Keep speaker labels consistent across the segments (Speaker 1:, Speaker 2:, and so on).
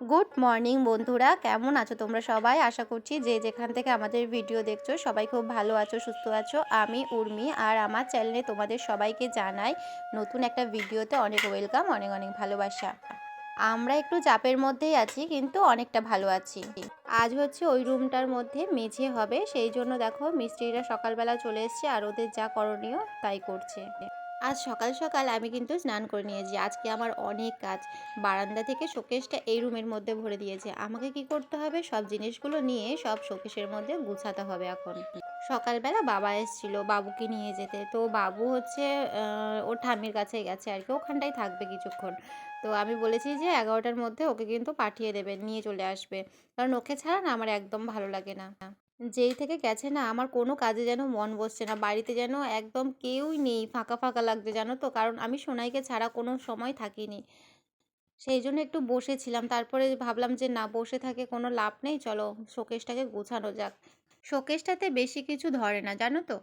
Speaker 1: Good morning বন্ধুরা, কেমন আছো তোমরা সবাই? আশা করছি যে যেখান থেকে আমাদের ভিডিও দেখছ সবাই খুব ভালো আছো, সুস্থ আছো। আমি উর্মি আর আমার চ্যানেলে তোমাদের সবাইকে জানাই নতুন একটা ভিডিওতে অনেক ওয়েলকাম অনেক অনেক ভালোবাসা। আমরা একটু চাপের মধ্যেই আছি, কিন্তু অনেকটা ভালো আছি। আজ হচ্ছে ওই রুমটার মধ্যে মেঝে হবে, সেই জন্য দেখো মিস্ত্রিরা সকালবেলা চলে এসছে আর ওদের যা করণীয় তাই করছে। আজ সকাল সকাল আমি কিন্তু স্নান করে নিয়েছি। আজকে আমার অনেক কাজ। বারান্দা থেকে শোকেসটা এই রুমের মধ্যে ভরে দিয়েছে। আমাকে কি করতে হবে? সব জিনিসগুলো নিয়ে সব শোকেসের মধ্যে গুছাতে হবে এখন। সকালবেলা বাবা এসেছিল বাবুকে নিয়ে যেতে। তো বাবু হচ্ছে ওর ঠাম্মির কাছে গেছে আর কি। ওখানটাই থাকবে কিছুক্ষণ। তো আমি বলেছি যে এগারোটার মধ্যে ওকে কিন্তু পাঠিয়ে দেবে, নিয়ে চলে আসবে। কারণ ওকে ছাড়া না আমার একদম ভালো লাগে না। যেই থেকে গেছে না, আমার কোনো কাজে যেন মন বসছে না। বাড়িতে যেন একদম কেউই নেই, ফাঁকা ফাঁকা লাগছে, জানো তো? কারণ আমি সোনাইকে ছাড়া কোনো সময় থাকিনি। সেই জন্য একটু বসেছিলাম। তারপরে ভাবলাম যে, না, বসে থাকে কোনো লাভ নেই, চলো শোকেসটাকে গোছানো যাক। শোকেসটাতে বেশি কিছু ধরে না, জানো তো?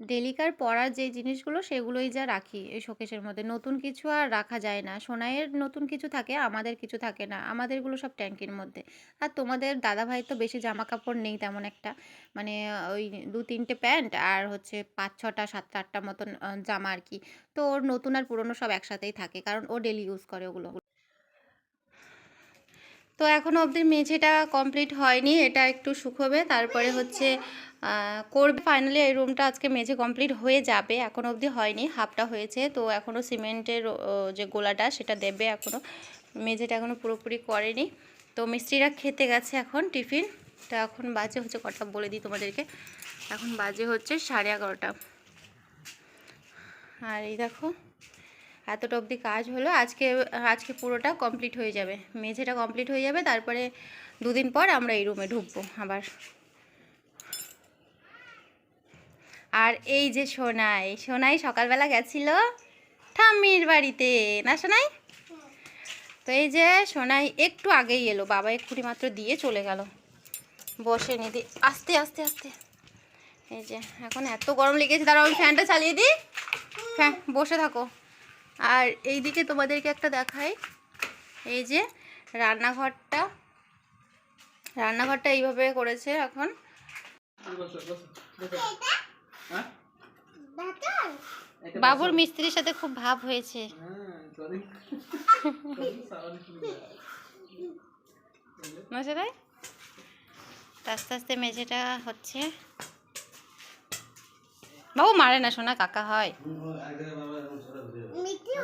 Speaker 1: ডেলিকার পরার যে জিনিসগুলো সেগুলোই যা রাখি এই শোকেসের মধ্যে। নতুন কিছু আর রাখা যায় না। সোনাইয়ের নতুন কিছু থাকে, আমাদের কিছু থাকে না। আমাদেরগুলো সব ট্যাঙ্কির মধ্যে। আর তোমাদের দাদাভাই তো বেশি জামা কাপড় নেই তেমন একটা। মানে ওই দু তিনটে প্যান্ট আর হচ্ছে পাঁচ ছটা, সাতটা, আটটা মতন জামা আর কি। তো ওর নতুন আর পুরনো সব একসাথেই থাকে কারণ ও ডেলি ইউজ করে ওগুলো। তো এখনও অবধি মেঝেটা কমপ্লিট হয়নি। এটা একটু শুকোবে। তারপরে হচ্ছে করবে। ফাইনালি এই রুমটা আজকে মেঝে কমপ্লিট হয়ে যাবে। এখন অবধি হয়নি হাফটা হয়েছে। তো এখনও সিমেন্টের যে গোলাটা, সেটা দেবে এখনও মেঝেটা এখনও পুরোপুরি করেনি। তো মিস্ত্রিরা খেতে গেছে এখন টিফিন। তো এখন বাজে হচ্ছে কটা বলে দিই তোমাদেরকে। এখন বাজে হচ্ছে সাড়ে এগারোটা। আর এই দেখো, এতটা অবধি কাজ হলো। আজকে আজকে পুরোটা কমপ্লিট হয়ে যাবে। মেঝেটা কমপ্লিট হয়ে যাবে। তারপরে দুদিন পর আমরা এই রুমে ঢুকবো আবার। আর এই যে সোনাই সোনাই সকালবেলা গেছিল ঠাম্মির বাড়িতে। না সোনাই? তো এই যে সোনাই একটু আগেই এলো, বাবা এক্ষুনি মাত্র দিয়ে চলে গেল। বসে নিদি আস্তে আস্তে আস্তে। এই যে, এখন এত গরম লেগেছে, দাঁড়াও আমি ফ্যানটা চালিয়ে দিই। হ্যাঁ বসে থাকো। আর এই দিকে তোমাদেরকে একটা দেখাই। এই যে রান্নাঘরটা রান্নাঘরটা এইভাবে করেছে এখন? বাবুর মিস্ত্রির সাথে খুব ভাব হয়েছে। ভাই আস্তে আস্তে মেঝেটা হচ্ছে। বাবু মারে না শোনা কাকা হয়।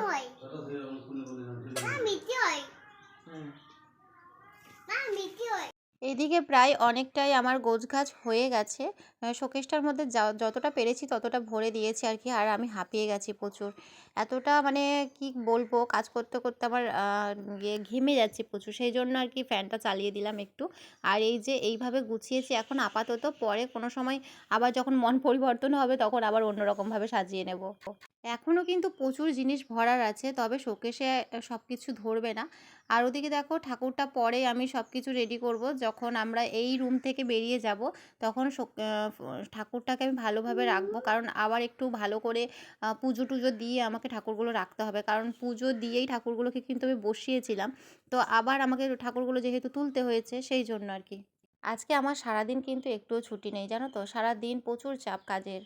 Speaker 2: হয় না মিষ্টি হয় না মিষ্টি হয়
Speaker 1: এদিকে প্রায় অনেকটাই আমার গোছগাছ হয়ে গেছে। শোকেসটার মধ্যে যতটা পেরেছি ততটা ভরে দিয়েছি আর কি, আর আমি হাঁপিয়ে গেছি প্রচুর। এতটা মানে কি বলব, কাজ করতে করতে আমার ইয়ে ঘেমে যাচ্ছে প্রচুর। সেই জন্য আর কি ফ্যানটা চালিয়ে দিলাম একটু। আর এই যে এইভাবে গুছিয়েছি এখন আপাতত, পরে কোনো সময় আবার যখন মন পরিবর্তন হবে তখন আবার অন্যরকমভাবে সাজিয়ে নেব। এখনও কিন্তু প্রচুর জিনিস ভরার আছে, তবে শোকেসে সব কিছু ধরবে না। আর ওদিকে দেখো ঠাকুরটা পরে আমি সব কিছু রেডি করব। যখন আমরা এই রুম থেকে বেরিয়ে যাব, তখন ঠাকুরটাকে আমি ভালোভাবে রাখব। কারণ আবার একটু ভালো করে পুজো টুজো দিয়ে আমাকে ঠাকুরগুলো রাখতে হবে। কারণ পুজো দিয়েই ঠাকুরগুলোকে কিন্তু আমি বসিয়েছিলাম। তো আবার আমাকে ঠাকুরগুলো যেহেতু তুলতে হয়েছে, সেই জন্য আর কি। আজকে আমার সারাদিন কিন্তু একটুও ছুটি নেই, জানো তো? সারাদিন প্রচুর চাপ কাজের।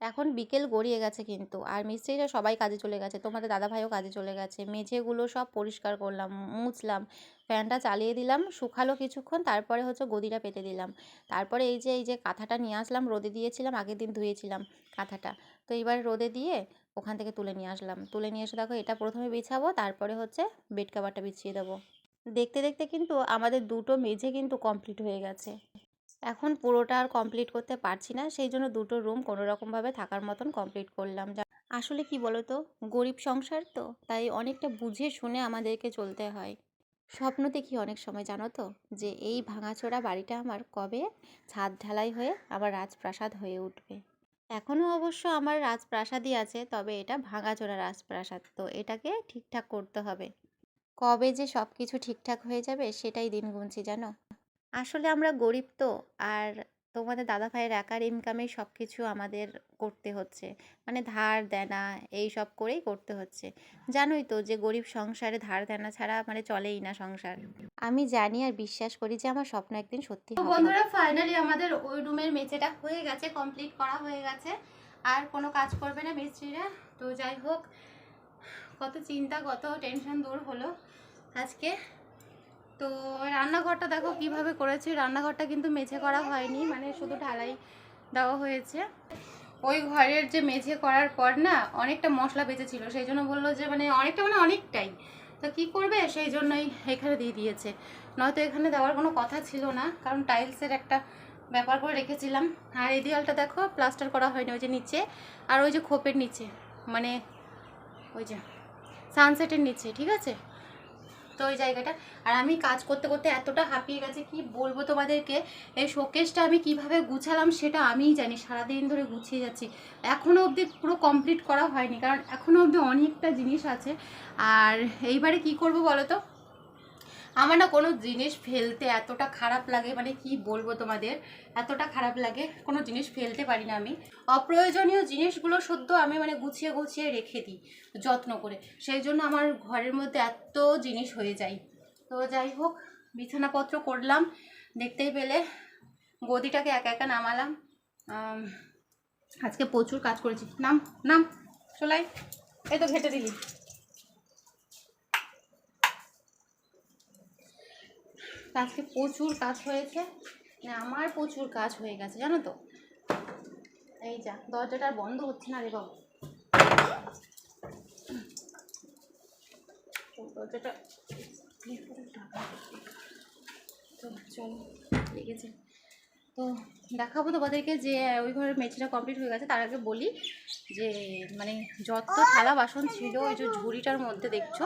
Speaker 1: এখন বিকেল গড়িয়ে গেছে কিন্তু। আর মিস্ত্রিরা সবাই কাজে চলে গেছে, তোমাদের দাদাভাইও কাজে চলে গেছে। মেঝেগুলো সব পরিষ্কার করলাম, মুছলাম, ফ্যানটা চালিয়ে দিলাম, শুকালো কিছুক্ষণ, তারপরে হচ্ছে গদিটা পেতে দিলাম। তারপরে এই যে এই যে কাঁথাটা নিয়ে আসলাম, রোদে দিয়েছিলাম, আগের দিন ধুয়েছিলাম কাঁথাটা। তো এবার রোদে দিয়ে ওখান থেকে তুলে নিয়ে আসলাম। তুলে নিয়ে এসে দেখো, এটা প্রথমে বিছাবো, তারপরে হচ্ছে বেড কাভারটা বিছিয়ে দেবো। দেখতে দেখতে কিন্তু আমাদের দুটো মেঝে কিন্তু কমপ্লিট হয়ে গেছে। এখন পুরোটা আর কমপ্লিট করতে পারছি না। সেই জন্য দুটো রুম কোনো রকমভাবে থাকার মতন কমপ্লিট করলাম। আসলে কি বলো তো গরিব সংসার তো, তাই অনেকটা বুঝে শুনে আমাদেরকে চলতে হয়। স্বপ্ন দেখি অনেক সময়, জানো তো? যে এই ভাঙাচোরা বাড়িটা আমার কবে ছাদ ঢালাই হয়ে আবার রাজপ্রাসাদ হয়ে উঠবে। এখনও অবশ্য আমার রাজপ্রাসাদই আছে, তবে এটা ভাঙাচোরা রাজপ্রাসাদ, তো এটাকে ঠিকঠাক করতে হবে। কবে যে সব কিছু ঠিকঠাক হয়ে যাবে, সেটাই দিন গুনছি, জানো? আসলে আমরা গরিব তো আর
Speaker 3: তোমাদের দাদা ভাইয়ের একার ইনকামেই সব কিছু আমাদের করতে হচ্ছে। মানে ধার দেনা এই সব করেই করতে হচ্ছে। জানোই তো যে গরিব সংসারে ধার দেনা ছাড়া মানে চলেই না সংসার। আমি জানি আর বিশ্বাস করি যে আমার স্বপ্ন একদিন সত্যি
Speaker 1: তো বন্ধুরা ফাইনালি আমাদের ওই রুমের মেঝেটা হয়ে গেছে কমপ্লিট করা হয়ে গেছে। আর কোনো কাজ করবে না মিস্ত্রিরা। তো যাই হোক কত চিন্তা কত টেনশন দূর হলো আজকে। তো রান্নাঘরটা দেখো কীভাবে করেছি। রান্নাঘরটা কিন্তু মেঝে করা হয়নি মানে শুধু ঢালাই দেওয়া হয়েছে। ওই ঘরের যে মেঝে করার পর না অনেকটা মশলা বেঁচেছিল সেই জন্য বলল যে মানে অনেকটা মানে অনেকটাই। তো কি করবে? সেই জন্যই এখানে দিয়ে দিয়েছে। নয়তো এখানে দেওয়ার কোনো কথা ছিল না, কারণ টাইলসের একটা ব্যাপার করে রেখেছিলাম। আর এই দেওয়ালটা দেখো প্লাস্টার করা হয়নি, ওই যে নিচে। আর ওই যে খোপের নিচে মানে ওই যে সানসেটের নিচে, ঠিক আছে? তো ওই জায়গাটা। আর আমি কাজ করতে করতে এতটা হাঁপিয়ে গেছে, কি বলব তোমাদেরকে? এই শোকেসটা আমি কীভাবে গুছালাম সেটা আমিই জানি, সারাদিন ধরে গুছিয়ে যাচ্ছি। এখনও অবধি পুরো কমপ্লিট করা হয়নি, কারণ এখনও অবধি অনেকটা জিনিস আছে। আর এইবারে কি করব বলো তো? আমার না কোনো জিনিস ফেলতে এতটা খারাপ লাগে মানে কি বলব তোমাদের? এতটা খারাপ লাগে, কোনো জিনিস ফেলতে পারি না আমি। অপ্রয়োজনীয় জিনিসগুলো সদ্য আমি মানে গুছিয়ে গুছিয়ে রেখে দিই, যত্ন করে। সেই জন্য আমার ঘরের মধ্যে এত জিনিস হয়ে যায়। তো যাই হোক, বিছানাপত্র করলাম, দেখতেই পেলে গদিটাকে একা একা নামালাম। আজকে প্রচুর কাজ করেছি। নাম নাম চলাই এই তো ঘেটে দিলি। আজকে প্রচুর কাজ হয়েছে। না আমার প্রচুর কাজ হয়ে গেছে, জানো তো? এই যা, দরজাটা বন্ধ হচ্ছে না রে বাবু। দরজাটা তো চলো তো দেখাবো তোমাদেরকে যে ওই ঘরের মেঝেটা কমপ্লিট হয়ে গেছে। তার আগে বলি যে মানে যত থালা বাসন ছিল, ওই যে ঝুড়িটার মধ্যে দেখছ,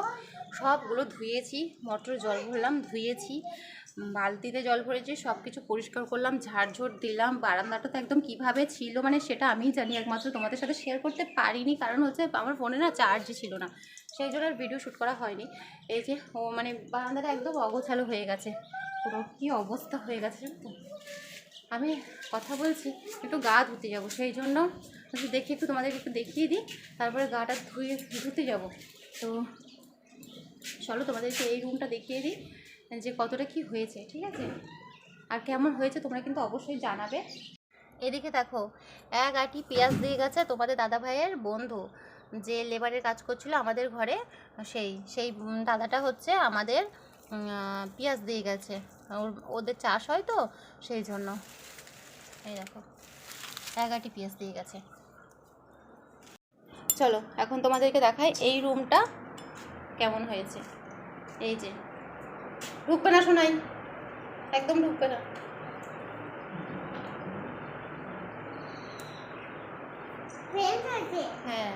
Speaker 1: সবগুলো ধুয়েছি, মটর জল ভরলাম, ধুয়েছি। বালতিতে জল ভরেছি সব কিছু পরিষ্কার করলাম ঝাড়ঝোড় দিলাম বারান্দাটা তো একদম কীভাবে ছিল মানে সেটা আমিই জানি, একমাত্র তোমাদের সাথে শেয়ার করতে পারিনি, কারণ হচ্ছে আমার ফোনে না চার্জই ছিল না, সেই জন্য আর ভিডিও শ্যুট করা হয়নি, এই যে, ও মানে বারান্দাটা একদম অগোছালো হয়ে গেছে, পুরো কী অবস্থা হয়ে গেছে তো আমি কথা বলছি, একটু গা ধুতে যাব, সেই জন্য দেখি, একটু তোমাদেরকে একটু দেখিয়ে দিই, তারপরে গাটা ধুয়ে, ধুতে যাব, তো চলো তোমাদেরকে এই রুমটা দেখিয়ে দিই যে কতটা কি হয়েছে, ঠিক আছে? আর কেমন হয়েছে তোমরা কিন্তু অবশ্যই জানাবে। এদিকে দেখো, এক আটি পেঁয়াজ দিয়ে গেছে তোমাদের দাদা ভাইয়ের বন্ধু, যে লেবারের কাজ করছিল আমাদের ঘরে, সেই সেই দাদাটা হচ্ছে আমাদের পেঁয়াজ দিয়ে গেছে। ওদের চাষ হয় তো, সেই জন্য। এই দেখো, এক আটি পেঁয়াজ দিয়ে গেছে। চলো, এখন তোমাদেরকে দেখাই এই রুমটা কেমন হয়েছে। এই যে ঢুকবে না শোনাই একদম ঢুকবে না। হ্যাঁ।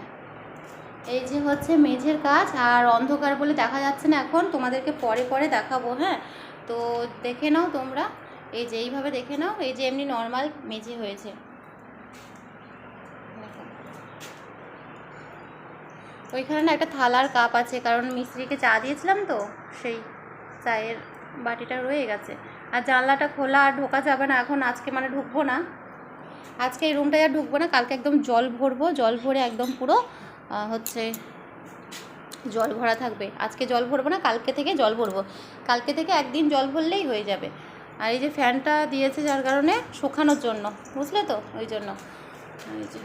Speaker 1: এই যে হচ্ছে মেঝের কাজ আর অন্ধকার বলে দেখা যাচ্ছে না এখন। তোমাদেরকে পরে পরে দেখাবো হ্যাঁ? তো দেখে নাও তোমরা। এই যে এইভাবে দেখে নাও এই যে এমনি নর্মাল মেঝে হয়েছে। ওইখানে না একটা থালার কাপ আছে কারণ মিস্ত্রিকে চা দিয়েছিলাম তো সেই। চায়ের বাটিটা রয়ে গেছে। আর জানলাটা খোলা আর ঢোকা যাবে না। এখন আজকে মানে ঢুকবো না। আজকে এই রুমটায় আর ঢুকবো না। কালকে একদম জল ভরবো। জল ভরে একদম পুরো হচ্ছে জল ভরা থাকবে। আজকে জল ভরবো না, কালকে থেকে জল ভরবো। কালকে থেকে একদিন জল ভরলেই হয়ে যাবে। আর এই যে ফ্যানটা দিয়েছে যার কারণে শুকানোর জন্য। বুঝলে তো? ওই জন্য। এই যে।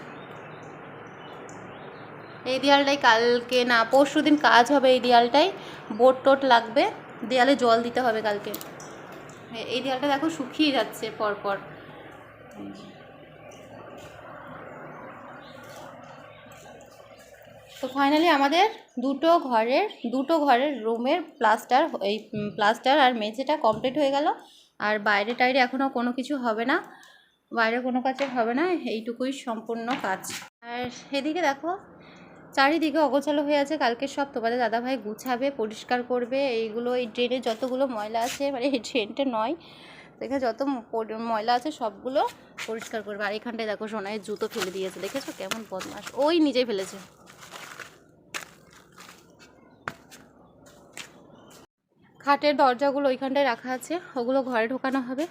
Speaker 1: এই দেয়ালটাই কালকে না পরশু দিন কাজ হবে এই দেয়ালটাই বোট টোট লাগবে। দেয়ালে জল দিতে হবে কালকে। এই দেয়ালটা দেখো শুকিয়ে যাচ্ছে পরপর। তো ফাইনালি আমাদের দুটো ঘরের দুটো ঘরের রুমের প্লাস্টার এই প্লাস্টার আর মেঝেটা কমপ্লিট হয়ে গেল। আর বাইরে টাইরে এখনও কোনো কিছু হবে না। বাইরে কোনো কাজে হবে না, এইটুকুই সম্পূর্ণ কাজ। আর সেদিকে দেখো চারিদিকে অগোছালো হয়ে আছে। কালকে সব তোমাদের দাদাভাই গুছাবে, পরিষ্কার করবে। এইগুলো, এই ড্রেনে যতগুলো ময়লা আছে মানে এই ড্রেনটা নয়। এখানে যত ময়লা আছে সবগুলো পরিষ্কার করবে। আর এখানটায় দেখো সোনায় জুতো ফেলে দিয়েছে। দেখেছ? কেমন বদমাস ওই নিজেই ফেলেছে। খাটের দরজাগুলো ওইখানটায় রাখা আছে। ওগুলো ঘরে ঢোকানো হবে।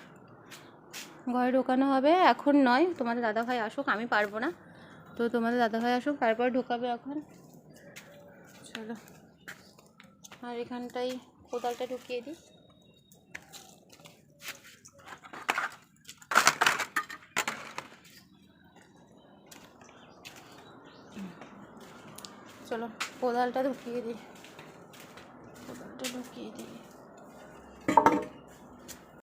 Speaker 1: ঘরে ঢোকানো হবে। এখন নয়। তোমাদের দাদাভাই আসুক, আমি পারব না। তো তোমাদের দাদাভাই আসুক, তারপর ঢোকাবে এখন। চলো। আর এখানটাই কোদালটা ঢুকিয়ে দিই। চলো, কোদালটা ঢুকিয়ে দিই। কোদালটা ঢুকিয়ে দিই।